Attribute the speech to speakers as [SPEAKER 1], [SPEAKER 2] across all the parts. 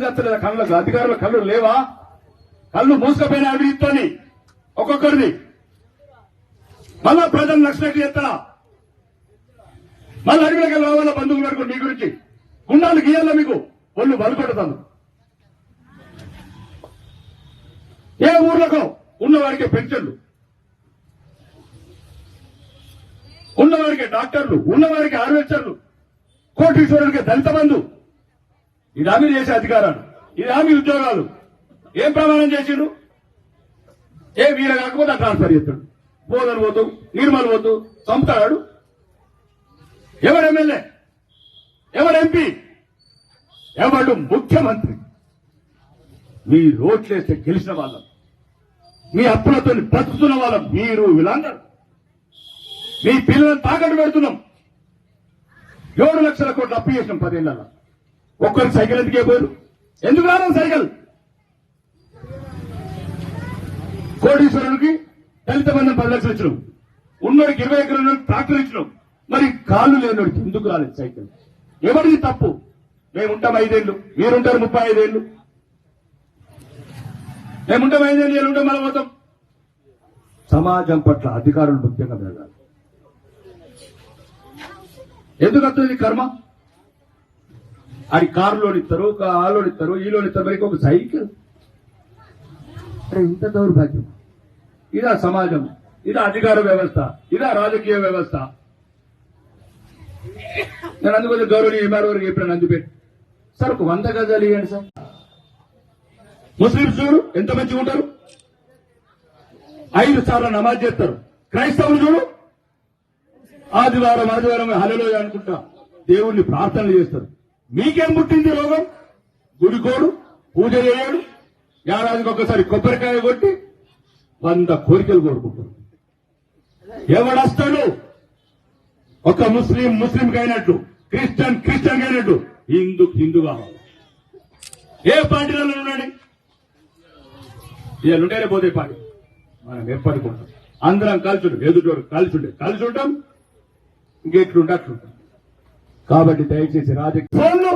[SPEAKER 1] కత్తలేదా కళ్ళకు అధికారుల కళ్ళు లేవా? కళ్ళు మూసుకపోయిన అవినీతితోని? ఒక్కొక్కరిది మళ్ళా ప్రజలు నచ్చినట్టు చేస్తారా? మళ్ళీ అడవిలోకి రావాల బంధువులు పెట్టుకుని మీ గురించి? గుండాలు గీయాల మీకు? ఒళ్ళు బలపడతాను ఏ ఊర్లకు? ఉన్నవాడికి పెన్షన్లు. ఉన్నవారికి డాక్టర్లు. ఉన్నవారికి ఆర్వేచర్లు కోటీశ్వరుడికి దళిత బంధు. ఇది హామీ చేసే అధికారాలు. ఇది హామీ ఉద్యోగాలు. ఏం ప్రమాణం చేసిండు ఏ వీర కాకపోతే ఆ ట్రాన్స్ఫర్ చేస్తాడు. బోధన వద్దు నిర్మల్ వద్దు చంపుతాడు. ఎవరు ఎమ్మెల్యే? ఎవరు ఎంపీ? ఎవడు ముఖ్యమంత్రి? మీ రోట్లేస్తే గెలిచిన వాళ్ళం. మీ అప్పులతో బ్రతుకుతున్న వాళ్ళం. మీరు వీళ్ళందరూ. మీ పిల్లలను తాకట్టు పెడుతున్నాం. ఏడు లక్షల కోట్లు అప్పు చేసినాం పదేళ్ళ ఒక్కరికి సైకిల్ ఎందుకే పోయారు ఎందుకు రాను సైకిల్? కోటీశ్వరుడికి దళిత బంధం పది లక్షలు ఇచ్చినాం. ఉన్నోడికి ఇరవై ఎకరాలు ట్రాక్టర్ ఇచ్చినాం. మరి కాళ్ళు లేనోడికి ఎందుకు రాలేదు సైకిల్? ఎవరిది తప్పు? మేము ఉంటాం ఐదేళ్ళు మీరుంటారు ముప్పై ఐదేళ్ళు మేముంటాం ఐదేళ్ళు వీళ్ళు ఉంటాం మళ్ళీ పోతాం. సమాజం పట్ల అధికారులు ముఖ్యంగా పెరగాలి ఎందుకు వస్తుంది కర్మ? అది కారులోని ఇస్తారు ఒక ఆలోని ఇస్తారు ఈలోని ఇస్తారు మరి ఒక సైకిల్. అరే ఇంత దౌర్భాగ్యం. ఇదా సమాజం ఇదా అధికార వ్యవస్థ ఇదా రాజకీయ వ్యవస్థ. నేను అందుకోసం గౌరవనీయ ఎంఆర్ఓ గారికి చెప్పిన నందిపేట సార్ ఒక వంద గజాలు ఇవ్వండి సార్. ముస్లింస్ చూడు ఎంత మంచిగా ఉంటారు. ఐదు సార్లు నమాజ్ చేస్తారు. క్రైస్తవులు చూడు. ఆదివారం ఆదివారం హలలో అనుకుంటా దేవుణ్ణి ప్రార్థనలు చేస్తారు. మీకేం పుట్టింది రోగం గుడికోడు పూజ చేయడు ఏడాదికి ఒక్కసారి కొబ్బరికాయ కొట్టి వంద కోరికలు కోరుకుంటారు ఎవడస్తాడు ఒక ముస్లిం ముస్లిం అయినట్టు క్రిస్టియన్ క్రిస్టియన్ అయినట్టు హిందూ హిందూ కావాలి. ఏ పార్టీలో ఉన్నాడు ఇవాళ ఉంటేనే పోతే పార్టీ. మనం ఎప్పటికుంటాం అందరం కలిసి ఉంటాం ఎదుటోడు కలిసి ఉండే. కలిసి ఉంటాం. ఇంకెట్లుంటే అట్లుంటాం. కాబట్టి దయచేసి రాజకీయ ఫోన్లు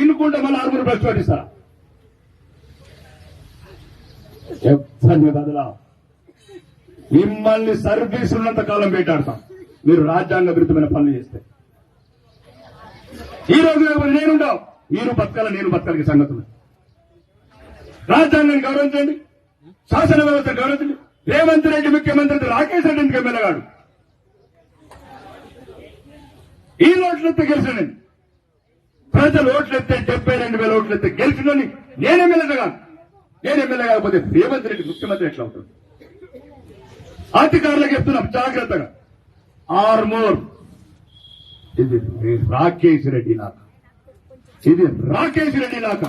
[SPEAKER 1] ఇన్నుకుంటే మళ్ళీ ఆరుగురు ప్రశ్నిస్తారా ధన్యవాదాలు మిమ్మల్ని సర్వీస్ ఉన్నంత కాలం వేటాడతాం. మీరు రాజ్యాంగ విరుద్ధమైన పనులు చేస్తే. ఈ రోజు నేనుంటావు మీరు బతకాల నేను బతకాలకి సంగతులు. రాజ్యాంగాన్ని గౌరవించండి. శాసన వ్యవస్థ గౌరవించండి. రేవంత్ రెడ్డి ముఖ్యమంత్రి రాకేష్ రెడ్డి ఎందుకు ఎమ్మెల్యేగాడు ఈ ఓట్లెత్తే గెలిచిన ప్రజలు ఓట్లెత్తే డెబ్బై రెండు వేల ఓట్లెత్తే గెలిచినని నేను ఎమ్మెల్యే కాదు. నేను ఎమ్మెల్యే కాకపోతే రేవంత్ రెడ్డి ముఖ్యమంత్రి ఎట్లా అవుతాడు? అధికారులకు చెప్తున్నాం జాగ్రత్తగా. ఆర్మోర్ ఇది రాకేష్ రెడ్డి నాక ఇది రాకేష్ రెడ్డి లాగా.